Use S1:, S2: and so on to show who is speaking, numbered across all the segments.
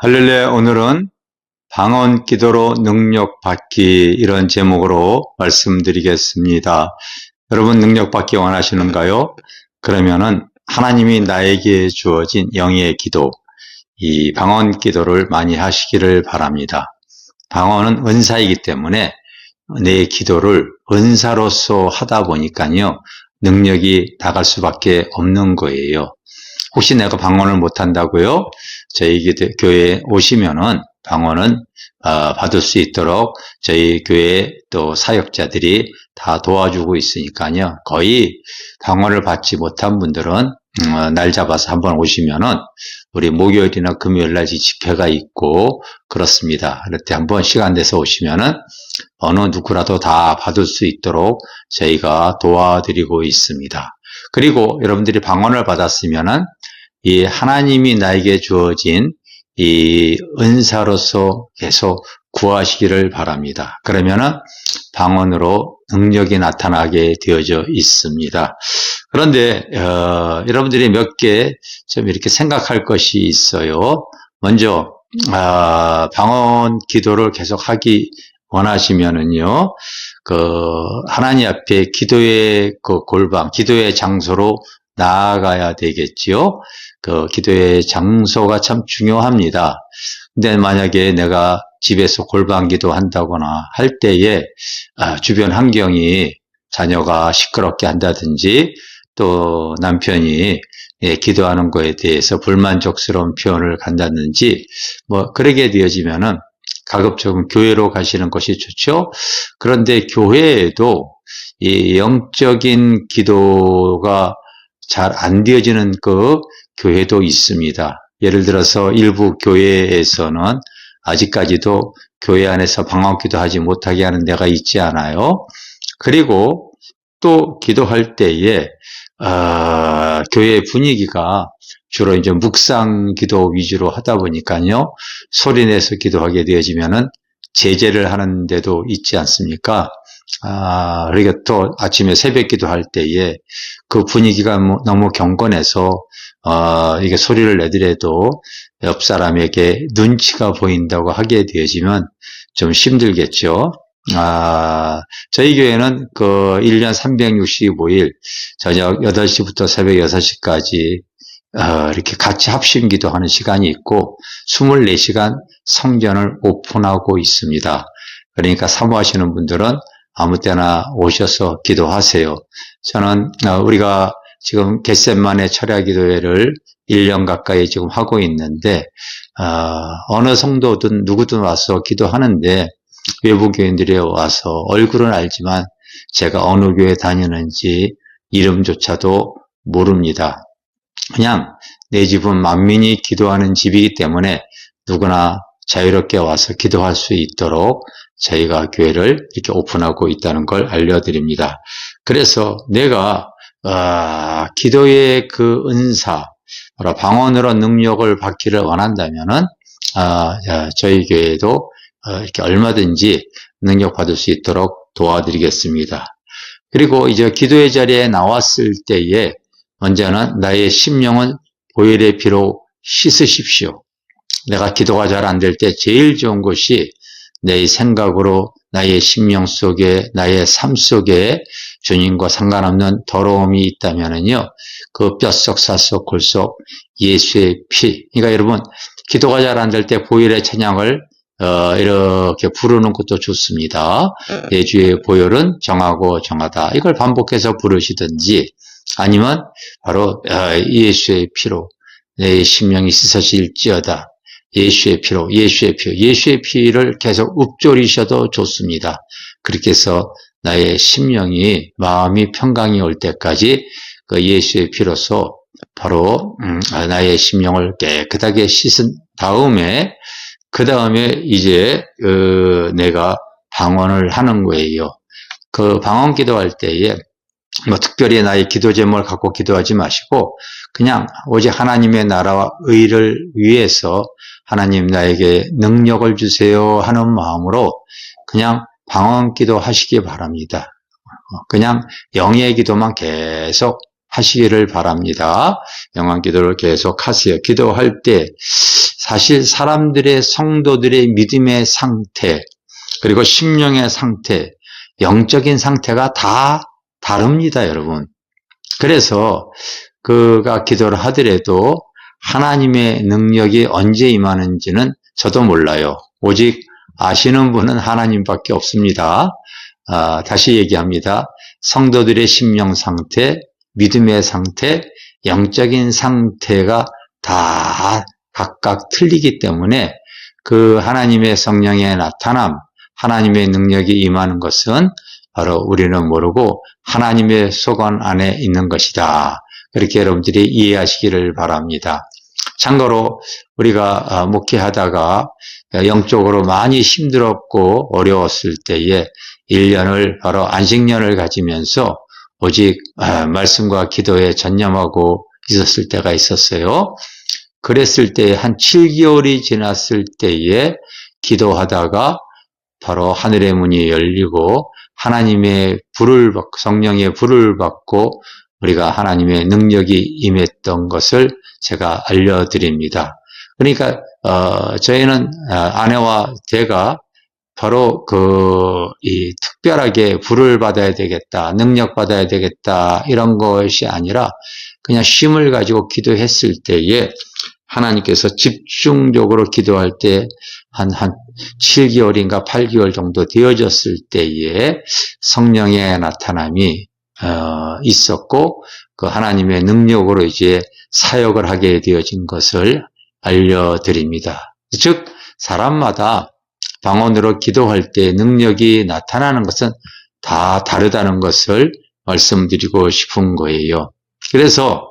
S1: 할렐루야 오늘은 방언 기도로 능력 받기 이런 제목으로 말씀드리겠습니다. 여러분 능력 받기 원하시는가요? 그러면은 하나님이 나에게 주어진 영의 기도, 이 방언 기도를 많이 하시기를 바랍니다. 방언은 은사이기 때문에 내 기도를 은사로서 하다 보니까요, 능력이 나갈 수밖에 없는 거예요. 혹시 내가 방언을 못한다고요? 저희 교회에 오시면은 방언은 어, 받을 수 있도록 저희 교회 또 사역자들이 다 도와주고 있으니까요. 거의 방언을 받지 못한 분들은 음, 어, 날 잡아서 한번 오시면은 우리 목요일이나 금요일날 이 집회가 있고 그렇습니다. 때 한번 시간 내서 오시면은 어느 누구라도 다 받을 수 있도록 저희가 도와드리고 있습니다. 그리고 여러분들이 방언을 받았으면은 이 하나님이 나에게 주어진 이 은사로서 계속 구하시기를 바랍니다. 그러면은 방언으로 능력이 나타나게 되어져 있습니다. 그런데 어, 여러분들이 몇 개 좀 이렇게 생각할 것이 있어요. 먼저 아, 방언 기도를 계속 하기 원하시면은요, 그 하나님 앞에 기도의 그 골방, 기도의 장소로 나아가야 되겠지요. 그 기도의 장소가 참 중요합니다. 근데 만약에 내가 집에서 골방 기도한다거나 할 때에 아, 주변 환경이 자녀가 시끄럽게 한다든지 또 남편이 예, 기도하는 거에 대해서 불만족스러운 표현을 간다든지 뭐 그러게 되어지면은 가급적이면 교회로 가시는 것이 좋죠. 그런데 교회에도 이 영적인 기도가 잘 안 되어지는 그 교회도 있습니다. 예를 들어서 일부 교회에서는 아직까지도 교회 안에서 방언기도 하지 못하게 하는 데가 있지 않아요. 그리고 또 기도할 때에 어, 교회 분위기가 주로 이제 묵상 기도 위주로 하다 보니까요. 소리 내서 기도하게 되어지면은 제재를 하는 데도 있지 않습니까? 아, 그러니까 또 아침에 새벽 기도할 때에 그 분위기가 뭐 너무 경건해서 어, 이게 소리를 내더라도 옆 사람에게 눈치가 보인다고 하게 되어지면 좀 힘들겠죠. 아, 저희 교회는 그 1년 365일 저녁 8시부터 새벽 6시까지 어, 이렇게 같이 합심 기도하는 시간이 있고 24시간 성전을 오픈하고 있습니다. 그러니까 사모하시는 분들은 아무 때나 오셔서 기도하세요. 저는 어, 우리가 지금 겟셋만의 철야 기도회를 1년 가까이 지금 하고 있는데 어, 느 성도든 누구든 와서 기도하는데 외부 교인들이 와서 얼굴은 알지만 제가 어느 교회 다니는지 이름조차도 모릅니다. 그냥 내 집은 만민이 기도하는 집이기 때문에 누구나 자유롭게 와서 기도할 수 있도록 저희가 교회를 이렇게 오픈하고 있다는 걸 알려드립니다. 그래서 내가 어, 기도의 그 은사, 방언으로 능력을 받기를 원한다면은 어, 저희 교회도 어, 이렇게 얼마든지 능력 받을 수 있도록 도와드리겠습니다. 그리고 이제 기도의 자리에 나왔을 때에 언제나 나의 심령은 보혈의 피로 씻으십시오. 내가 기도가 잘 안 될 때 제일 좋은 것이 내 생각으로 나의 심령 속에 나의 삶 속에 주님과 상관없는 더러움이 있다면은요 그 뼛속 살속 골속 예수의 피 그러니까 여러분 기도가 잘 안 될 때 보혈의 찬양을 어, 이렇게 부르는 것도 좋습니다. 내 주의 보혈은 정하고 정하다. 이걸 반복해서 부르시든지 아니면 바로 어, 예수의 피로 내 심령이 씻어질지어다. 예수의 피로, 예수의 피, 예수의 피를 계속 읊조리셔도 좋습니다. 그렇게 해서 나의 심령이 마음이 평강이 올 때까지 그 예수의 피로서 바로 음, 나의 심령을 깨끗하게 씻은 다음에 그 다음에 이제 어, 내가 방언을 하는 거예요. 그 방언 기도할 때에 뭐 특별히 나의 기도 제목을 갖고 기도하지 마시고 그냥 오직 하나님의 나라와 의를 위해서 하나님 나에게 능력을 주세요 하는 마음으로 그냥 방언 기도 하시기 바랍니다. 그냥 영의 기도만 계속 하시기를 바랍니다. 영원 기도를 계속 하세요. 기도할 때 사실 사람들의 성도들의 믿음의 상태, 그리고 심령의 상태, 영적인 상태가 다 다릅니다, 여러분. 그래서 그가 기도를 하더라도 하나님의 능력이 언제 임하는지는 저도 몰라요. 오직 아시는 분은 하나님밖에 없습니다. 아, 다시 얘기합니다. 성도들의 심령 상태, 믿음의 상태, 영적인 상태가 다 각각 틀리기 때문에 그 하나님의 성령의 나타남, 하나님의 능력이 임하는 것은 바로 우리는 모르고 하나님의 소관 안에 있는 것이다. 그렇게 여러분들이 이해하시기를 바랍니다. 참고로 우리가 아, 목회하다가 영적으로 많이 힘들었고 어려웠을 때에 1년을 바로 안식년을 가지면서 오직 아, 말씀과 기도에 전념하고 있었을 때가 있었어요. 그랬을 때 한 7개월이 지났을 때에 기도하다가 바로 하늘의 문이 열리고 하나님의 불을 성령의 불을 받고 우리가 하나님의 능력이 임했던 것을 제가 알려드립니다. 그러니까 어, 저희는 어, 아내와 제가 바로 그 이 특별하게 불을 받아야 되겠다, 능력 받아야 되겠다 이런 것이 아니라 그냥 쉼을 가지고 기도했을 때에 하나님께서 집중적으로 기도할 때 한, 한 7개월인가 8개월 정도 되어졌을 때에 성령의 나타남이, 어, 있었고, 그 하나님의 능력으로 이제 사역을 하게 되어진 것을 알려드립니다. 즉, 사람마다 방언으로 기도할 때 능력이 나타나는 것은 다 다르다는 것을 말씀드리고 싶은 거예요. 그래서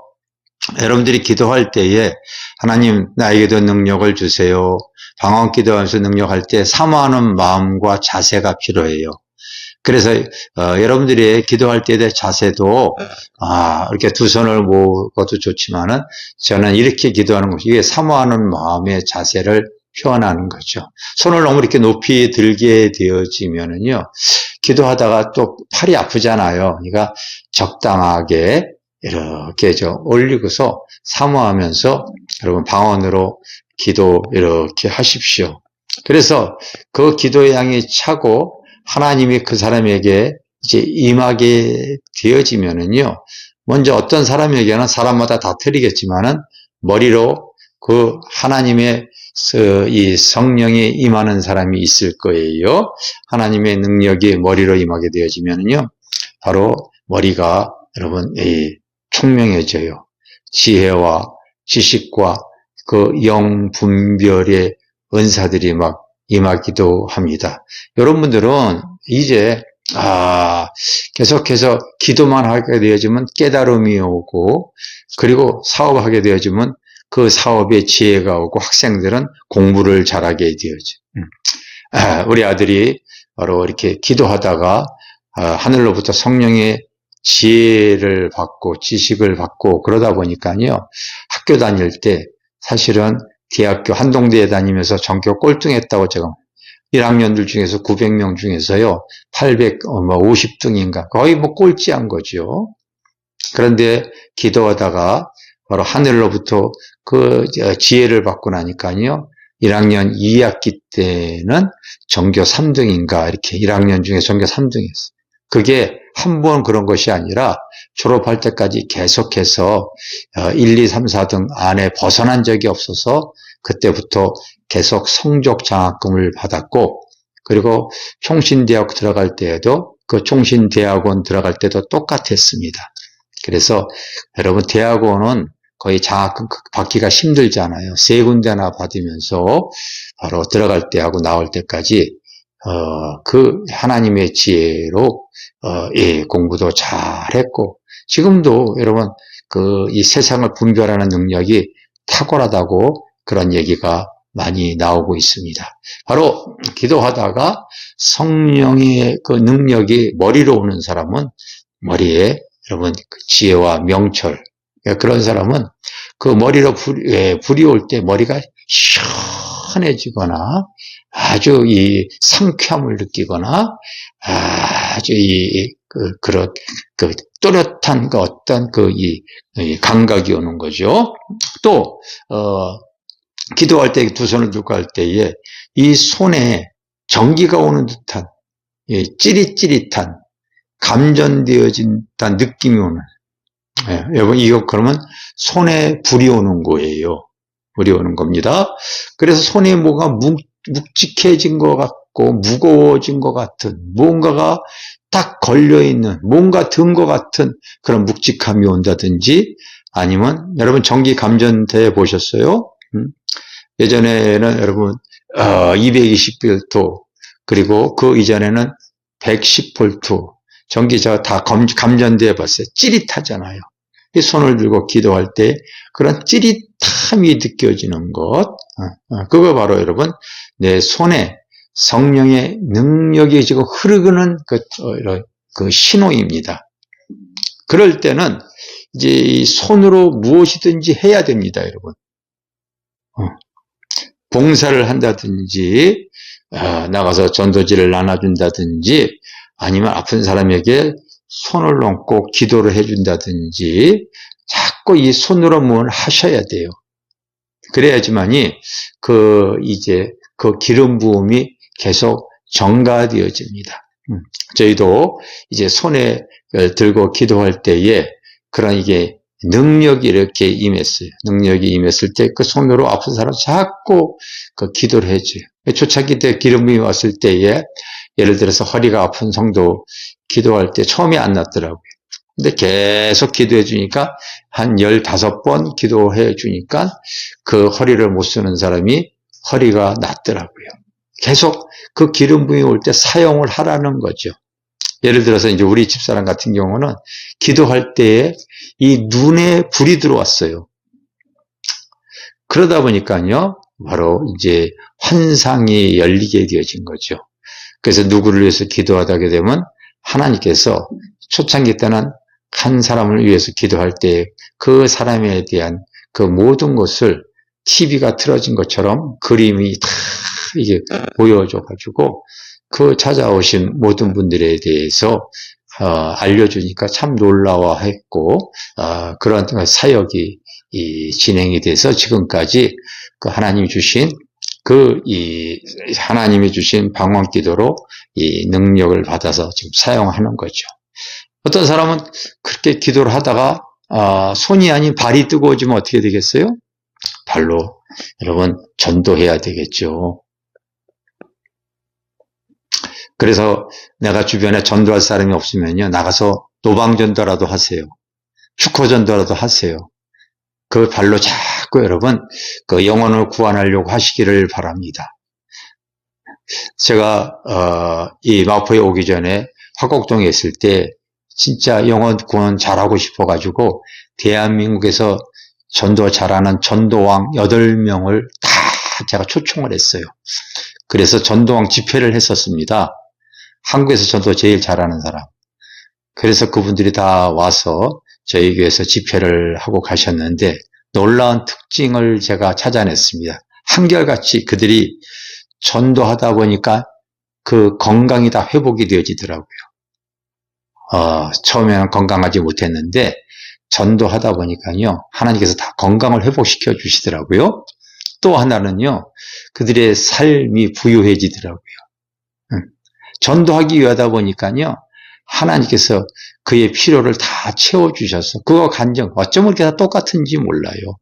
S1: 여러분들이 기도할 때에 하나님 나에게도 능력을 주세요. 방언 기도하면서 능력할 때 사모하는 마음과 자세가 필요해요. 그래서 어, 여러분들이 기도할 때의 자세도 아, 이렇게 두 손을 모아도 좋지만은 저는 이렇게 기도하는 것이 이게 사모하는 마음의 자세를 표현하는 거죠. 손을 너무 이렇게 높이 들게 되어지면은요, 기도하다가 또 팔이 아프잖아요. 그러니까 적당하게 이렇게 저 올리고서 사모하면서 여러분 방언으로 기도 이렇게 하십시오. 그래서 그 기도의 양이 차고 하나님이 그 사람에게 이제 임하게 되어지면은요. 먼저 어떤 사람에게는 사람마다 다 틀리겠지만은 머리로 그 하나님의 이 성령이 임하는 사람이 있을 거예요. 하나님의 능력이 머리로 임하게 되어지면은요. 바로 머리가 여러분 총명해져요. 지혜와 지식과 그 영 분별의 은사들이 막 임하기도 합니다. 여러분들은 이제 아 계속해서 기도만 하게 되어지면 깨달음이 오고 그리고 사업하게 되어지면 그 사업에 지혜가 오고 학생들은 공부를 잘하게 되어져. 음. 아, 우리 아들이 바로 이렇게 기도하다가 아, 하늘로부터 성령의 지혜를 받고 지식을 받고 그러다 보니까요. 학교 다닐 때 사실은 대학교 한동대에 다니면서 전교 꼴등했다고 제가 1학년들 중에서 900명 중에서요. 850등인가 뭐 거의 뭐 꼴찌한 거죠. 그런데 기도하다가 바로 하늘로부터 그 지혜를 받고 나니까요. 1학년 2학기 때는 전교 3등인가 이렇게 1학년 중에 전교 3등이었어요. 그게 한 번 그런 것이 아니라 졸업할 때까지 계속해서 1, 2, 3, 4등 안에 벗어난 적이 없어서 그때부터 계속 성적 장학금을 받았고 그리고 총신대학 들어갈 때에도 그 총신대학원 들어갈 때도 똑같았습니다. 그래서 여러분 대학원은 거의 장학금 받기가 힘들잖아요. 세 군데나 받으면서 바로 들어갈 때하고 나올 때까지 어, 그 하나님의 지혜로 어, 예, 공부도 잘했고 지금도 여러분 그 이 세상을 분별하는 능력이 탁월하다고 그런 얘기가 많이 나오고 있습니다. 바로 기도하다가 성령의 그 능력이 머리로 오는 사람은 머리에 여러분 그 지혜와 명철 그런 사람은 그 머리로 불이, 예, 불이 올 때 머리가 해지거나 아주 이 상쾌함을 느끼거나 아주 이, 그, 그런, 그, 또렷한 그 어떤 그, 이, 이 감각이 오는 거죠. 또, 어, 기도할 때 두 손을 들고 할 때에 이 손에 전기가 오는 듯한 예, 찌릿찌릿한 감전되어진다는 느낌이 오는 예, 여러분 이거 그러면 손에 불이 오는 거예요. 오는 겁니다. 그래서 손에 뭐가 묵, 묵직해진 것 같고 무거워진 것 같은 뭔가가 딱 걸려있는 뭔가 든 것 같은 그런 묵직함이 온다든지 아니면 여러분 전기 감전대 보셨어요? 음? 예전에는 여러분 어, 220V 그리고 그 이전에는 110V 전기 저다 감전돼 봤어요. 찌릿하잖아요. 이 손을 들고 기도할 때 그런 찌릿 함이 느껴지는 것, 어, 어, 그거 바로 여러분 내 손에 성령의 능력이 지금 흐르는 그, 어, 그 신호입니다. 그럴 때는 이제 이 손으로 무엇이든지 해야 됩니다, 여러분. 봉사를 한다든지 나가서 전도지를 나눠준다든지 아니면 아픈 사람에게 손을 얹고 기도를 해준다든지 자꾸 이 손으로 뭘 하셔야 돼요. 그래야지만이 그 이제 그 기름 부음이 계속 정가되어집니다. 음, 저희도 이제 손에 들고 기도할 때에 그런 이게 능력이 이렇게 임했어요. 능력이 임했을 때 그 손으로 아픈 사람 자꾸 그 기도를 해줘요. 초창기 때 기름이 왔을 때에 예를 들어서 허리가 아픈 성도 기도할 때 처음에 안 났더라고요. 근데 계속 기도해 주니까 한 15번 기도해 주니까 그 허리를 못 쓰는 사람이 허리가 낫더라고요. 계속 그 기름 부이 올 때 사용을 하라는 거죠. 예를 들어서 이제 우리 집사람 같은 경우는 기도할 때에 이 눈에 불이 들어왔어요. 그러다 보니까요, 바로 이제 환상이 열리게 되어진 거죠. 그래서 누구를 위해서 기도하게 되면 하나님께서 초창기 때는 한 사람을 위해서 기도할 때 그 사람에 대한 그 모든 것을 TV가 틀어진 것처럼 그림이 다 이게 보여줘 가지고 그 찾아오신 모든 분들에 대해서 어, 알려주니까 참 놀라워했고 어, 그런 사역이 진행이 돼서 지금까지 그 하나님이 주신 그 이 하나님이 주신 방언 기도로 이 능력을 받아서 지금 사용하는 거죠. 어떤 사람은 그렇게 기도를 하다가 아, 손이 아닌 발이 뜨거워지면 어떻게 되겠어요? 발로 여러분 전도해야 되겠죠. 그래서 내가 주변에 전도할 사람이 없으면요 나가서 노방 전도라도 하세요. 축호 전도라도 하세요. 그 발로 자꾸 여러분 그 영혼을 구원하려고 하시기를 바랍니다. 제가 어, 이 마포에 오기 전에 화곡동에 있을 때 진짜 영혼 구원 잘하고 싶어가지고 대한민국에서 전도 잘하는 전도왕 8명을 다 제가 초청을 했어요. 그래서 전도왕 집회를 했었습니다. 한국에서 전도 제일 잘하는 사람. 그래서 그분들이 다 와서 저희 교회에서 집회를 하고 가셨는데 놀라운 특징을 제가 찾아냈습니다. 한결같이 그들이 전도하다 보니까 그 건강이 다 회복이 되어지더라고요. 어, 처음에는 건강하지 못했는데 전도하다 보니까요 하나님께서 다 건강을 회복시켜 주시더라고요. 또 하나는요 그들의 삶이 부유해지더라고요. 전도하기 위하다 보니까요 하나님께서 그의 필요를 다 채워 주셔서 그거 간정 어쩌면 그게 다 똑같은지 몰라요.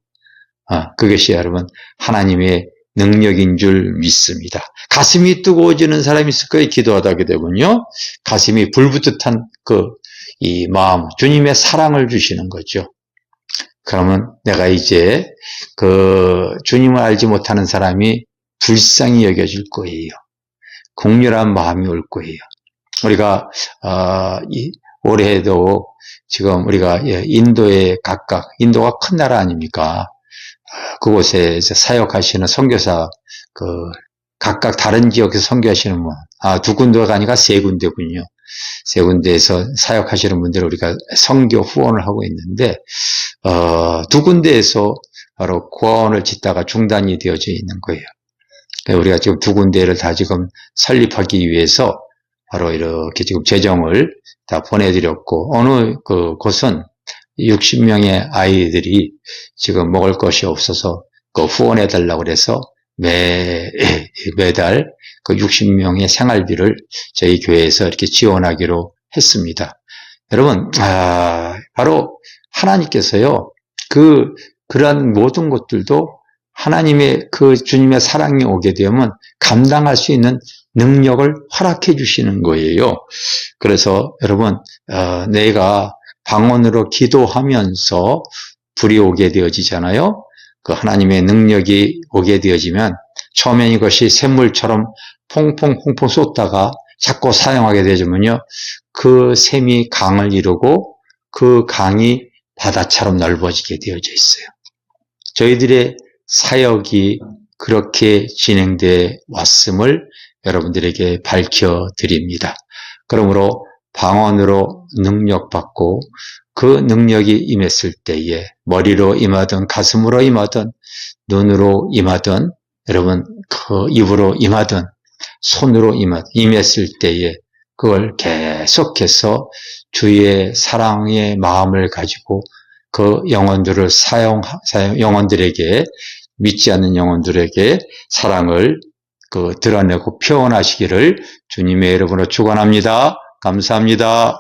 S1: 아, 그것이 여러분 하나님의 능력인 줄 믿습니다. 가슴이 뜨거워지는 사람이 있을 거예요. 기도하다 되면요. 가슴이 불붙듯한 그 이 마음, 주님의 사랑을 주시는 거죠. 그러면 내가 이제 그 주님을 알지 못하는 사람이 불쌍히 여겨질 거예요. 공렬한 마음이 올 거예요. 우리가 어, 이, 올해도 지금 우리가 예, 인도에 각각 인도가 큰 나라 아닙니까? 그곳에 사역하시는 선교사 그 각각 다른 지역에서 선교하시는 분, 아, 두 군데가 아니라 세 군데군요. 세 군데에서 사역하시는 분들 우리가 선교 후원을 하고 있는데 어, 두 군데에서 바로 구원을 짓다가 중단이 되어져 있는 거예요. 우리가 지금 두 군데를 다 지금 설립하기 위해서 바로 이렇게 지금 재정을 다 보내드렸고 어느 그 곳은 60명의 아이들이 지금 먹을 것이 없어서 그 후원해 달라고 그래서 매, 매달 그 60명의 생활비를 저희 교회에서 이렇게 지원하기로 했습니다. 여러분, 아, 바로 하나님께서요, 그, 그러한 모든 것들도 하나님의 그 주님의 사랑이 오게 되면 감당할 수 있는 능력을 허락해 주시는 거예요. 그래서 여러분, 어, 내가 방언으로 기도하면서 불이 오게 되어지잖아요. 그 하나님의 능력이 오게 되어지면 처음엔 이것이 샘물처럼 퐁퐁퐁퐁 쏟다가 자꾸 사용하게 되지면요. 그 샘이 강을 이루고 그 강이 바다처럼 넓어지게 되어져 있어요. 저희들의 사역이 그렇게 진행돼 왔음을 여러분들에게 밝혀 드립니다. 그러므로 방언으로 능력받고 그 능력이 임했을 때에 머리로 임하든 가슴으로 임하든 눈으로 임하든 여러분 그 입으로 임하든 손으로 임하든 임했을 때에 그걸 계속해서 주의 사랑의 마음을 가지고 그 영혼들을 사용, 사용 영혼들에게 믿지 않는 영혼들에게 사랑을 그 드러내고 표현하시기를 주님의 이름으로 축원합니다. 감사합니다.